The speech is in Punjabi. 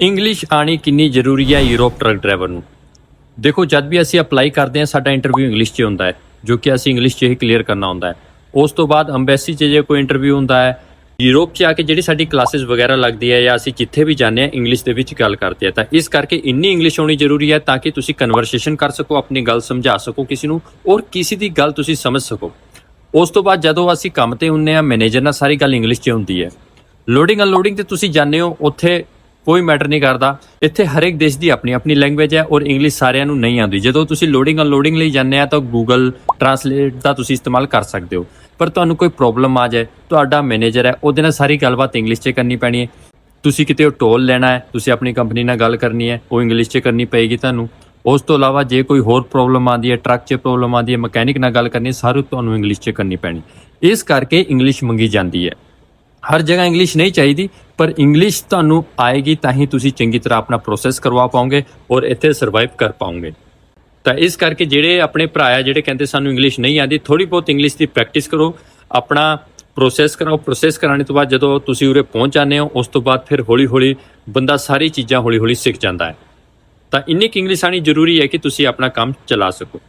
ਇੰਗਲਿਸ਼ ਆਣੀ ਕਿੰਨੀ ਜ਼ਰੂਰੀ ਹੈ ਯੂਰਪ ਟਰੱਕ ਡਰਾਈਵਰ ਨੂੰ? ਦੇਖੋ, ਜਦ ਵੀ ਅਸੀਂ ਅਪਲਾਈ ਕਰਦੇ ਹਾਂ, ਸਾਡਾ ਇੰਟਰਵਿਊ ਇੰਗਲਿਸ਼ 'ਚ ਹੁੰਦਾ ਹੈ, ਜੋ ਕਿ ਅਸੀਂ ਇੰਗਲਿਸ਼ 'ਚ ਹੀ ਕਲੀਅਰ ਕਰਨਾ ਹੁੰਦਾ ਹੈ। ਉਸ ਤੋਂ ਬਾਅਦ ਅੰਬੈਸੀ 'ਚ ਜੇ ਕੋਈ ਇੰਟਰਵਿਊ ਹੁੰਦਾ ਹੈ ਯੂਰਪ 'ਚ ਆ ਕੇ ਜਿਹੜੀ ਸਾਡੀ ਕਲਾਸਿਸ ਵਗੈਰਾ ਲੱਗਦੀ ਹੈ ਜਾਂ ਅਸੀਂ ਜਿੱਥੇ ਵੀ ਜਾਂਦੇ ਹਾਂ ਇੰਗਲਿਸ਼ ਦੇ ਵਿੱਚ ਗੱਲ ਕਰਦੇ ਆ ਤਾਂ ਇਸ ਕਰਕੇ ਇੰਨੀ ਇੰਗਲਿਸ਼ ਹੋਣੀ ਜ਼ਰੂਰੀ ਹੈ ਤਾਂ ਕਿ ਤੁਸੀਂ ਕਨਵਰਸੇਸ਼ਨ ਕਰ ਸਕੋ, ਆਪਣੀ ਗੱਲ ਸਮਝਾ ਸਕੋ ਕਿਸੇ ਨੂੰ ਔਰ ਕਿਸੇ ਦੀ ਗੱਲ ਤੁਸੀਂ ਸਮਝ ਸਕੋ। ਉਸ ਤੋਂ ਬਾਅਦ ਜਦੋਂ ਅਸੀਂ ਕੰਮ ਤੇ ਹੁੰਨੇ ਆ ਮੈਨੇਜਰ ਨਾਲ ਸਾਰੀ ਗੱਲ ਇੰਗਲਿਸ਼ 'ਚ ਹੁੰਦੀ ਹੈ। ਲੋਡਿੰਗ ਅਨਲੋਡਿੰਗ ਤੇ ਤੁਸੀਂ ਜਾਂਦੇ ਹੋ, ਉੱਥੇ ਕੋਈ ਮੈਟਰ ਨਹੀਂ ਕਰਦਾ। ਇੱਥੇ ਹਰੇਕ ਦੇਸ਼ ਦੀ ਆਪਣੀ ਆਪਣੀ ਲੈਂਗੁਏਜ ਹੈ ਔਰ ਇੰਗਲਿਸ਼ ਸਾਰਿਆਂ ਨੂੰ ਨਹੀਂ ਆਉਂਦੀ। ਜਦੋਂ ਤੁਸੀਂ ਲੋਡਿੰਗ ਅਨਲੋਡਿੰਗ ਲਈ ਜਾਂਦੇ ਆ ਤਾਂ ਗੂਗਲ ਟਰਾਂਸਲੇਟ ਦਾ ਤੁਸੀਂ ਇਸਤੇਮਾਲ ਕਰ ਸਕਦੇ ਹੋ। ਪਰ ਤੁਹਾਨੂੰ ਕੋਈ ਪ੍ਰੋਬਲਮ ਆ ਜਾਏ, ਤੁਹਾਡਾ ਮੈਨੇਜਰ ਹੈ, ਉਹਦੇ ਨਾਲ ਸਾਰੀ ਗੱਲਬਾਤ ਇੰਗਲਿਸ਼ 'ਚ ਕਰਨੀ ਪੈਣੀ ਹੈ। ਤੁਸੀਂ ਕਿਤੇ ਟੋਲ ਲੈਣਾ ਹੈ, ਤੁਸੀਂ ਆਪਣੀ ਕੰਪਨੀ ਨਾਲ ਗੱਲ ਕਰਨੀ ਹੈ, ਉਹ ਇੰਗਲਿਸ਼ 'ਚ ਕਰਨੀ ਪਏਗੀ ਤੁਹਾਨੂੰ। ਉਸ ਤੋਂ ਇਲਾਵਾ ਜੇ ਕੋਈ ਹੋਰ ਪ੍ਰੋਬਲਮ ਆਉਂਦੀ ਹੈ ਟਰੱਕ 'ਚ ਪ੍ਰੋਬਲਮ ਆਉਂਦੀ ਹੈ, ਮਕੈਨਿਕ ਨਾਲ ਗੱਲ ਕਰਨੀ ਸਾਰੂ ਤੁਹਾਨੂੰ ਇੰਗਲਿਸ਼ 'ਚ ਕਰਨੀ ਪੈਣੀ। ਇਸ ਕਰਕੇ ਇੰਗਲਿਸ਼ ਮੰਗੀ ਜਾਂਦੀ ਹੈ। ਹਰ ਜਗ੍ਹਾ ਇੰਗਲਿਸ਼ ਨਹੀਂ ਚਾਹੀਦੀ, ਪਰ ਇੰਗਲਿਸ਼ ਤੁਹਾਨੂੰ ਆਏਗੀ ਤਾਂ ਹੀ ਤੁਸੀਂ ਚੰਗੀ ਤਰ੍ਹਾਂ ਆਪਣਾ ਪ੍ਰੋਸੈਸ ਕਰਵਾ ਪਾਓਗੇ ਔਰ ਇੱਥੇ ਸਰਵਾਈਵ ਕਰ ਪਾਓਗੇ। ਤਾਂ ਇਸ ਕਰਕੇ ਜਿਹੜੇ ਆਪਣੇ ਭਰਾ ਆ, ਜਿਹੜੇ ਕਹਿੰਦੇ ਸਾਨੂੰ ਇੰਗਲਿਸ਼ ਨਹੀਂ ਆਉਂਦੀ ਥੋੜੀ ਬਹੁਤ ਇੰਗਲਿਸ਼ ਦੀ ਪ੍ਰੈਕਟਿਸ ਕਰੋ, ਆਪਣਾ ਪ੍ਰੋਸੈਸ ਕਰਾਓ। ਪ੍ਰੋਸੈਸ ਕਰਾਉਣ ਤੋਂ ਬਾਅਦ ਜਦੋਂ ਤੁਸੀਂ ਉਰੇ ਪਹੁੰਚ ਜਾਂਦੇ ਹੋ, ਉਸ ਤੋਂ ਬਾਅਦ ਫਿਰ ਹੌਲੀ ਹੌਲੀ ਬੰਦਾ ਸਾਰੀ ਚੀਜ਼ਾਂ ਹੌਲੀ ਹੌਲੀ ਸਿੱਖ ਜਾਂਦਾ ਹੈ। ਤਾਂ ਇੰਨੀ ਕੁ ਇੰਗਲਿਸ਼ ਆਣੀ ਜ਼ਰੂਰੀ ਹੈ ਕਿ ਤੁਸੀਂ ਆਪਣਾ ਕੰਮ ਚਲਾ ਸਕੋ।